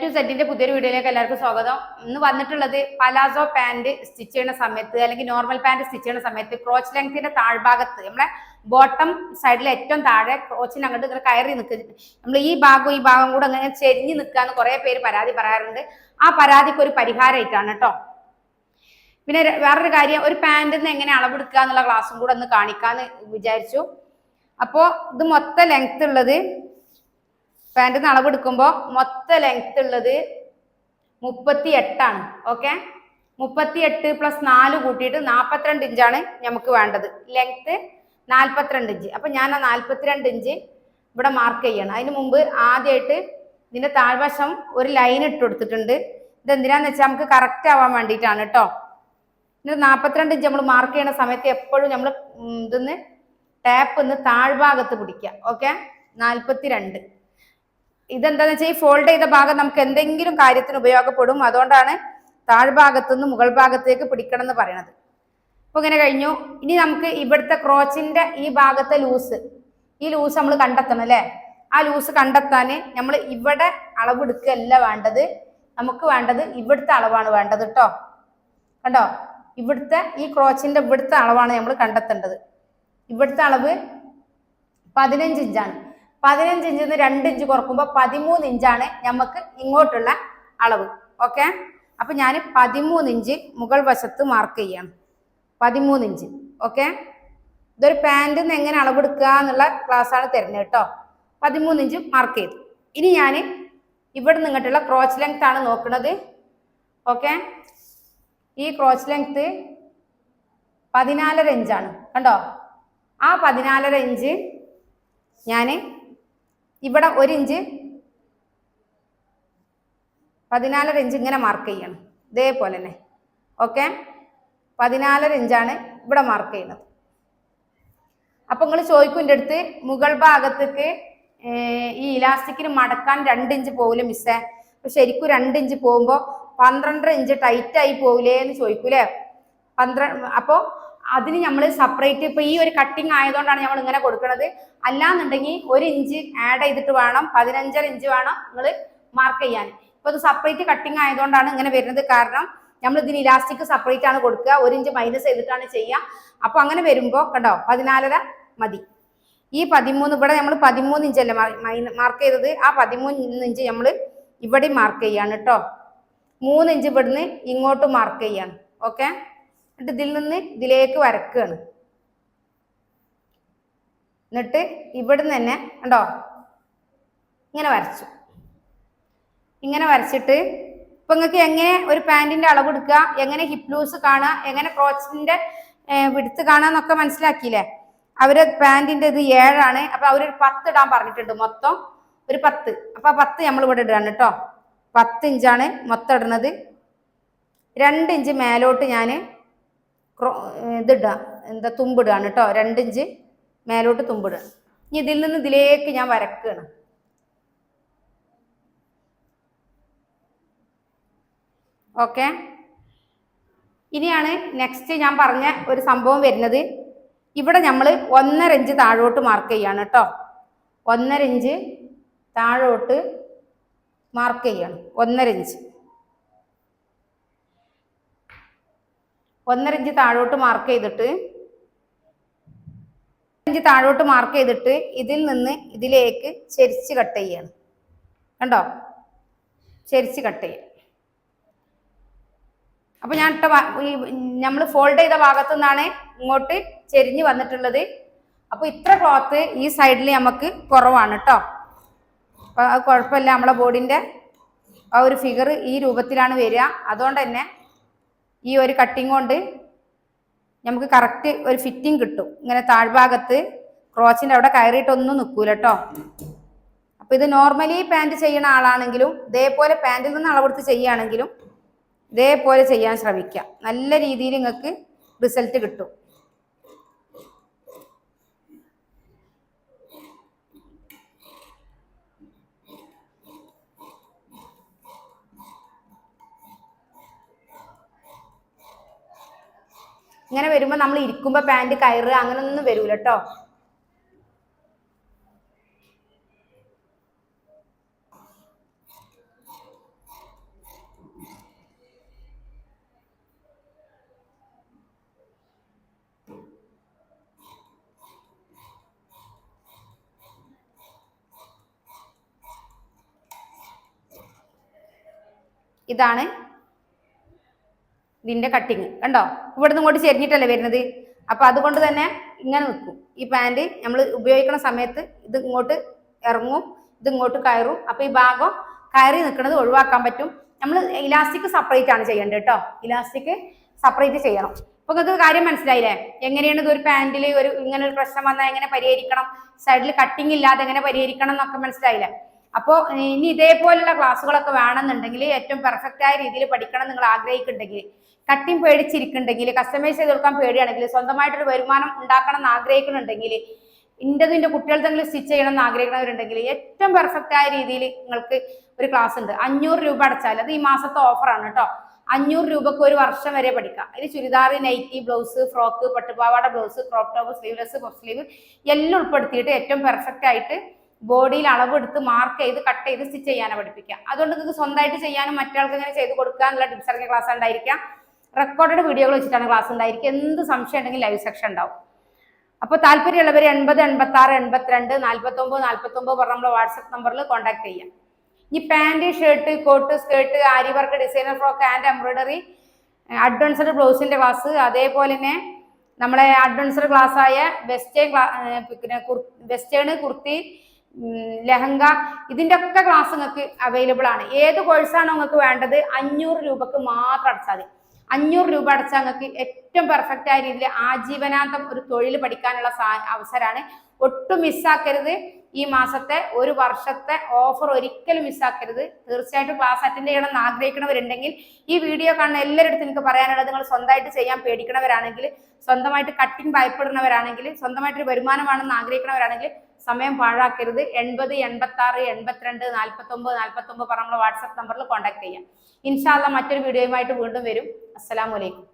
To സെറ്റിന്റെ പുതിയൊരു വീഡിയോയിലേക്ക് എല്ലാവർക്കും സ്വാഗതം. ഇന്ന് വന്നിട്ടുള്ളത് പലാസോ പാന്റ് സ്റ്റിച്ച് ചെയ്യുന്ന സമയത്ത് അല്ലെങ്കിൽ നോർമൽ പാന്റ് സ്റ്റിച്ച് ചെയ്യുന്ന സമയത്ത് ക്രോച്ച് ലെങ്ത്തിന്റെ താഴ്ഭാഗത്ത് നമ്മളെ ബോട്ടം സൈഡിൽ ഏറ്റവും താഴെ ക്രോച്ചിന് അങ്ങോട്ട് ഇങ്ങനെ കയറി നിൽക്കുന്നു നമ്മൾ ഈ ഭാഗവും ഈ ഭാഗം കൂടെ അങ്ങനെ ചെരിഞ്ഞ് നിൽക്കുക എന്ന് കുറെ പേര് പരാതി പറയാറുണ്ട്. ആ പരാതിക്ക് ഒരു പരിഹാരമായിട്ടാണ് കേട്ടോ പിന്നെ വേറൊരു കാര്യം ഒരു പാന്റിൽ നിന്ന് എങ്ങനെ അളവെടുക്കുക എന്നുള്ള ക്ലാസ്സും കൂടെ ഒന്ന് കാണിക്കാന്ന് വിചാരിച്ചു. അപ്പോൾ ഇത് മൊത്തം ലെങ്ത് ഉള്ളത് പാന്റിൽ അളവ് എടുക്കുമ്പോൾ മൊത്ത ലെങ്ത് ഉള്ളത് മുപ്പത്തി എട്ടാണ് ഓക്കെ മുപ്പത്തി എട്ട് പ്ലസ് നാല് കൂട്ടിയിട്ട് നാൽപ്പത്തിരണ്ട് ഇഞ്ചാണ് നമുക്ക് വേണ്ടത്. ലെങ്ത്ത് നാൽപ്പത്തിരണ്ട് ഇഞ്ച് അപ്പം ഞാൻ ആ നാൽപ്പത്തിരണ്ട് ഇഞ്ച് ഇവിടെ മാർക്ക് ചെയ്യണം. അതിന് മുമ്പ് ആദ്യമായിട്ട് ഇതിന്റെ താഴ്വശം ഒരു ലൈൻ ഇട്ട് കൊടുത്തിട്ടുണ്ട്. ഇതെന്തിനാന്ന് വെച്ചാൽ നമുക്ക് കറക്റ്റ് ആവാൻ വേണ്ടിയിട്ടാണ് കേട്ടോ ഇത് നാൽപ്പത്തിരണ്ട് ഇഞ്ച് നമ്മൾ മാർക്ക് ചെയ്യുന്ന സമയത്ത് എപ്പോഴും നമ്മൾ ഇതിന്ന് ടാപ്പ് ഒന്ന് താഴ്ഭാഗത്ത് പിടിക്കുക ഓക്കെ നാൽപ്പത്തി രണ്ട് ഇതെന്താന്ന് വെച്ചാൽ ഈ ഫോൾഡ് ചെയ്ത ഭാഗം നമുക്ക് എന്തെങ്കിലും കാര്യത്തിന് ഉപയോഗപ്പെടും. അതുകൊണ്ടാണ് താഴ്ഭാഗത്തു നിന്ന് മുകൾ ഭാഗത്തേക്ക് പിടിക്കണം എന്ന് പറയണത്. അപ്പൊ ഇങ്ങനെ കഴിഞ്ഞു. ഇനി നമുക്ക് ഇവിടുത്തെ ക്രോച്ചിന്റെ ഈ ഭാഗത്തെ ലൂസ്. ഈ ലൂസ് നമ്മൾ കണ്ടെത്തണം അല്ലേ? ആ ലൂസ് കണ്ടെത്താൻ നമ്മൾ ഇവിടെ അളവെടുക്കുകയല്ല വേണ്ടത്. നമുക്ക് വേണ്ടത് ഇവിടുത്തെ അളവാണ് വേണ്ടത് കേട്ടോ കണ്ടോ? ഇവിടുത്തെ ഈ ക്രോച്ചിന്റെ ഇവിടുത്തെ അളവാണ് നമ്മൾ കണ്ടെത്തേണ്ടത്. ഇവിടുത്തെ അളവ് പതിനഞ്ച് ഇഞ്ചാണ്. പതിനഞ്ച് ഇഞ്ചിൽ നിന്ന് രണ്ട് ഇഞ്ച് കുറക്കുമ്പോൾ പതിമൂന്ന് ഇഞ്ചാണ് നമുക്ക് ഇങ്ങോട്ടുള്ള അളവ്. ഓക്കെ? അപ്പൊ ഞാൻ പതിമൂന്ന് ഇഞ്ച് മുകൾ വശത്ത് മാർക്ക് ചെയ്യാണ്. പതിമൂന്ന് ഇഞ്ച്. ഓക്കെ? ഇതൊരു പാന്റിൽ നിന്ന് എങ്ങനെ അളവെടുക്കുക എന്നുള്ള ക്ലാസ്സാണ് തരുന്നത് കേട്ടോ. പതിമൂന്ന് ഇഞ്ച് മാർക്ക് ചെയ്തു. ഇനി ഞാൻ ഇവിടെ നിന്നിട്ടുള്ള ക്രോച്ച് ലെങ്ത് ആണ് നോക്കുന്നത് ഓക്കെ? ഈ ക്രോച്ച് ലെങ്ത് പതിനാലര ഇഞ്ചാണ്. കണ്ടോ? ആ പതിനാലര ഇഞ്ച് ഞാൻ ഇവിടെ ഒരു ഇഞ്ച് പതിനാലര ഇഞ്ച് ഇങ്ങനെ മാർക്ക് ചെയ്യണം. ഇതേപോലെ തന്നെ ഓക്കെ പതിനാലര ഇഞ്ചാണ് ഇവിടെ മാർക്ക് ചെയ്യുന്നത്. അപ്പൊ നിങ്ങൾ ചോദിക്കും എന്റെ അടുത്ത് മുകൾ ഭാഗത്തേക്ക് ഈ ഇലാസ്റ്റിക്കിന് മടക്കാൻ രണ്ട് ഇഞ്ച് പോകില്ല മിസ്സേ അപ്പൊ ശരിക്കും രണ്ട് ഇഞ്ച് പോകുമ്പോൾ പന്ത്രണ്ടര ഇഞ്ച് ടൈറ്റായി പോകില്ലേ എന്ന് ചോദിക്കൂലേ? പന്ത്രണ്ട് അപ്പോൾ അതിന് നമ്മൾ സെപ്പറേറ്റ് ഇപ്പൊ ഈ ഒരു കട്ടിങ് ആയതുകൊണ്ടാണ് നമ്മൾ ഇങ്ങനെ കൊടുക്കുന്നത് അല്ലാന്നുണ്ടെങ്കിൽ ഒരു ഇഞ്ച് ആഡ് ചെയ്തിട്ട് വേണം പതിനഞ്ചര ഇഞ്ച് വേണം നിങ്ങൾ മാർക്ക് ചെയ്യാൻ ഇപ്പൊ ഇത് സെപ്പറേറ്റ് കട്ടിങ് ആയതുകൊണ്ടാണ് ഇങ്ങനെ വരുന്നത്. കാരണം നമ്മൾ ഇതിന് ഇലാസ്റ്റിക് സെപ്പറേറ്റ് ആണ് കൊടുക്കുക. ഒരു ഇഞ്ച് മൈനസ് ചെയ്തിട്ടാണ് ചെയ്യുക അപ്പൊ അങ്ങനെ വരുമ്പോൾ കണ്ടോ പതിനാലര മതി. ഈ പതിമൂന്ന് ഇവിടെ നമ്മൾ പതിമൂന്ന് ഇഞ്ചല്ലേ മാർക്ക് ചെയ്തത്. ആ പതിമൂന്ന് ഇഞ്ച് നമ്മൾ ഇവിടെ മാർക്ക് ചെയ്യാണ് കേട്ടോ മൂന്ന് ഇഞ്ച് ഇവിടുന്ന് ഇങ്ങോട്ട് മാർക്ക് ചെയ്യാണ്. ഓക്കെ എന്നിട്ട് ഇതിൽ നിന്ന് ഇതിലേക്ക് വരക്കുകയാണ് എന്നിട്ട് ഇവിടുന്ന് തന്നെ കണ്ടോ? ഇങ്ങനെ വരച്ചു. ഇങ്ങനെ വരച്ചിട്ട് ഇപ്പൊ നിങ്ങൾക്ക് എങ്ങനെ ഒരു പാന്റിന്റെ അളവ് എടുക്കുക എങ്ങനെ ഹിപ് ലൂസ് കാണുക എങ്ങനെ ക്രോച്ചിന്റെ വിടുത്ത് കാണുക എന്നൊക്കെ മനസ്സിലാക്കിയില്ലേ? അവർ പാന്റിന്റെ ഇത് ഏഴാണ്. അപ്പൊ അവരൊരു പത്ത് ഇടാൻ പറഞ്ഞിട്ടുണ്ട് മൊത്തം. ഒരു പത്ത്. അപ്പൊ പത്ത് നമ്മൾ ഇവിടെ ഇടുകയാണ് കേട്ടോ. പത്ത് ഇഞ്ചാണ് മൊത്തം ഇടുന്നത്. രണ്ട് ഇഞ്ച് മേലോട്ട് ഞാൻ ഇതിടുക എന്താ തുമ്പിടുകയാണ് കേട്ടോ രണ്ടിഞ്ച് മേലോട്ട് തുമ്പിടുക ഇനി ഇതിൽ നിന്ന് ഇതിലേക്ക് ഞാൻ വരക്കുകയാണ് ഓക്കെ? ഇനിയാണ് നെക്സ്റ്റ് ഞാൻ പറഞ്ഞ ഒരു സംഭവം വരുന്നത്. ഇവിടെ നമ്മൾ ഒന്നര ഇഞ്ച് താഴോട്ട് മാർക്ക് ചെയ്യാണ് കേട്ടോ ഒന്നര ഇഞ്ച് താഴോട്ട് മാർക്ക് ചെയ്യണം. ഒന്നര ഇഞ്ച്. ഒന്നര ഇഞ്ച് താഴോട്ട് മാർക്ക് ചെയ്തിട്ട് ഇഞ്ച് താഴോട്ട് മാർക്ക് ചെയ്തിട്ട് ഇതിൽ നിന്ന് ഇതിലേക്ക് ചെരിച്ച് കട്ട് ചെയ്യണം. കണ്ടോ? ചെരിച്ച് കട്ട് ചെയ്യാം അപ്പൊ ഞാൻ ഈ നമ്മൾ ഫോൾഡ് ചെയ്ത ഭാഗത്തു നിന്നാണ് ഇങ്ങോട്ട് ചെരിഞ്ഞ് വന്നിട്ടുള്ളത്. അപ്പൊ ഇത്ര ക്ലോത്ത് ഈ സൈഡിൽ നമുക്ക് കുറവാണ് കേട്ടോ അത് കുഴപ്പമില്ല. നമ്മളെ ബോഡിന്റെ ആ ഒരു ഫിഗർ ഈ രൂപത്തിലാണ് വരിക. അതുകൊണ്ട് തന്നെ ഈ ഒരു കട്ടിങ് കൊണ്ട് നമുക്ക് കറക്റ്റ് ഒരു ഫിറ്റിംഗ് കിട്ടും. ഇങ്ങനെ താഴ്ഭാഗത്ത് ക്രോച്ചിന്റെ അവിടെ കയറിയിട്ടൊന്നും നിൽക്കൂല കേട്ടോ അപ്പോൾ ഇത് നോർമലി പാന്റ് ചെയ്യുന്ന ആളാണെങ്കിലും ഇതേപോലെ പാന്റിൽ നിന്ന് അളവെടുത്ത് ചെയ്യുകയാണെങ്കിലും ഇതേപോലെ ചെയ്യാൻ ശ്രമിക്കുക. നല്ല രീതിയിൽ നിങ്ങൾക്ക് റിസൾട്ട് കിട്ടും. ഇങ്ങനെ വരുമ്പോൾ നമ്മൾ ഇരിക്കുമ്പോൾ പാന്റ് കയറുക അങ്ങനൊന്നും വരൂല കേട്ടോ ഇതാണ് ഇതിന്റെ കട്ടിങ് കണ്ടോ? ഇവിടുന്ന് ഇങ്ങോട്ട് ചെരിഞ്ഞിട്ടല്ലേ വരുന്നത്? അപ്പൊ അതുകൊണ്ട് തന്നെ ഇങ്ങനെ നിൽക്കും. ഈ പാന്റ് നമ്മൾ ഉപയോഗിക്കുന്ന സമയത്ത് ഇത് ഇങ്ങോട്ട് ഇറങ്ങും ഇത് ഇങ്ങോട്ട് കയറും. അപ്പൊ ഈ ഭാഗം കയറി നിൽക്കുന്നത് ഒഴിവാക്കാൻ പറ്റും. നമ്മൾ ഇലാസ്റ്റിക് സെപ്പറേറ്റ് ആണ് ചെയ്യേണ്ടത് കേട്ടോ. ഇലാസ്റ്റിക് സെപ്പറേറ്റ് ചെയ്യണം. അപ്പൊ നിങ്ങൾക്ക് കാര്യം മനസ്സിലായില്ലേ? എങ്ങനെയാണ് ഇത് ഒരു പാൻറിൽ ഒരു ഇങ്ങനെ ഒരു പ്രശ്നം വന്നാൽ എങ്ങനെ പരിഹരിക്കണം? സൈഡിൽ കട്ടിങ് ഇല്ലാതെ എങ്ങനെ പരിഹരിക്കണം എന്നൊക്കെ മനസ്സിലായില്ലേ? അപ്പോൾ ഇനി ഇതേപോലുള്ള ക്ലാസ്സുകളൊക്കെ വേണമെന്നുണ്ടെങ്കിൽ ഏറ്റവും പെർഫെക്റ്റ് ആയ രീതിയിൽ പഠിക്കണം നിങ്ങൾ ആഗ്രഹിക്കുന്നുണ്ടെങ്കിൽ. കട്ടിങ് പേടിച്ചിരിക്കുന്നുണ്ടെങ്കിൽ കസ്റ്റമൈസ് ചെയ്ത് കൊടുക്കാൻ പേടിയാണെങ്കിൽ സ്വന്തമായിട്ടൊരു വരുമാനം ഉണ്ടാക്കണം എന്ന് ആഗ്രഹിക്കുന്നുണ്ടെങ്കിൽ ഇന്റെതും എന്റെ കുട്ടികളുടെ സ്റ്റിച്ച് ചെയ്യണം എന്ന് ആഗ്രഹിക്കുന്നവരുണ്ടെങ്കിൽ ഏറ്റവും പെർഫെക്റ്റ് ആയ രീതിയിൽ നിങ്ങൾക്ക് ഒരു ക്ലാസ് ഉണ്ട്. അഞ്ഞൂറ് രൂപ അടച്ചാൽ അത് ഈ മാസത്തെ ഓഫറാണ് കേട്ടോ. അഞ്ഞൂറ് രൂപക്ക് ഒരു വർഷം വരെ പഠിക്കാം അതിൽ churidar nightie blouse frock പട്ടുപാവാട blouse crop top sleeveless puff sleeve എല്ലാം ഉൾപ്പെടുത്തിയിട്ട് ഏറ്റവും പെർഫെക്റ്റ് ആയിട്ട് ബോഡിയിൽ അളവെടുത്ത് മാർക്ക് ചെയ്ത് കട്ട് ചെയ്ത് സ്റ്റിച്ച് ചെയ്യാനാണ് പഠിപ്പിക്കുക അതുകൊണ്ട് നിങ്ങൾക്ക് സ്വന്തമായിട്ട് ചെയ്യാനും മറ്റാൾക്ക് ഇങ്ങനെ ചെയ്ത് കൊടുക്കുക എന്നുള്ള ടിപ്സ് ഇറങ്ങിയ ക്ലാസ് ഉണ്ടായിരിക്കാം. റെക്കോർഡഡ് വീഡിയോകൾ വെച്ചിട്ടാണ് ക്ലാസ് ഉണ്ടായിരിക്കുക എന്ത് സംശയം ഉണ്ടെങ്കിൽ ലൈവ് സെക്ഷൻ ഉണ്ടാവും. അപ്പോൾ താല്പര്യമുള്ളവർ എൺപത് എൺപത്തി ആറ് എൺപത്തിരണ്ട് നാൽപ്പത്തി ഒമ്പത് നാൽപ്പത്തി ഒമ്പത് പറഞ്ഞ നമ്മുടെ വാട്സപ്പ് നമ്പറിൽ കോൺടാക്ട് ചെയ്യാം ഈ pant shirt coat skirt aari work designer frock and embroidery advanced ബ്ലൗസിന്റെ class അതേപോലെ തന്നെ നമ്മളെ അഡ്വാൻസ്ഡ് ക്ലാസ് ആയ വെസ്റ്റേൺ പിന്നെ വെസ്റ്റേൺ കുർത്തി ലെഹങ്ക ഇതിന്റെ ഒക്കെ ക്ലാസ് നിങ്ങൾക്ക് അവൈലബിൾ ആണ്. ഏത് കോഴ്സാണോ നിങ്ങൾക്ക് വേണ്ടത്? അഞ്ഞൂറ് രൂപക്ക് മാത്രം അടച്ചാൽ മതി. അഞ്ഞൂറ് രൂപ അടച്ചാൽ നിങ്ങൾക്ക് ഏറ്റവും പെർഫെക്റ്റ് ആയ രീതിയിൽ ആജീവനാന്തം ഒരു തൊഴിൽ പഠിക്കാനുള്ള അവസരമാണ് ഒട്ടും മിസ്സാക്കരുത് ഈ മാസത്തെ ഒരു വർഷത്തെ ഓഫർ ഒരിക്കലും മിസ്സാക്കരുത് തീർച്ചയായിട്ടും ക്ലാസ് അറ്റൻഡ് ചെയ്യണം എന്ന് ആഗ്രഹിക്കുന്നവരുണ്ടെങ്കിൽ ഈ വീഡിയോ കാണുന്ന എല്ലാവരുടെ നിങ്ങൾക്ക് പറയാനുള്ളത് നിങ്ങൾ സ്വന്തമായിട്ട് ചെയ്യാൻ പേടിക്കണവരാണെങ്കിൽ സ്വന്തമായിട്ട് കട്ടിങ് ഭയപ്പെടുന്നവരാണെങ്കിൽ സ്വന്തമായിട്ടൊരു വരുമാനമാണെന്ന് ആഗ്രഹിക്കുന്നവരാണെങ്കിൽ സമയം പാഴാക്കരുത്. എൺപത് എൺപത്തി ആറ് എൺപത്തിരണ്ട് നാൽപ്പത്തി ഒമ്പത് നാൽപ്പത്തി ഒമ്പത് പറഞ്ഞ നമ്മുടെ വാട്സപ്പ് നമ്പറിൽ കോൺടാക്ട് ചെയ്യാം ഇൻഷാല്ല മറ്റൊരു വീഡിയോയുമായിട്ട് വീണ്ടും വരും. അസ്സലാമലൈക്കും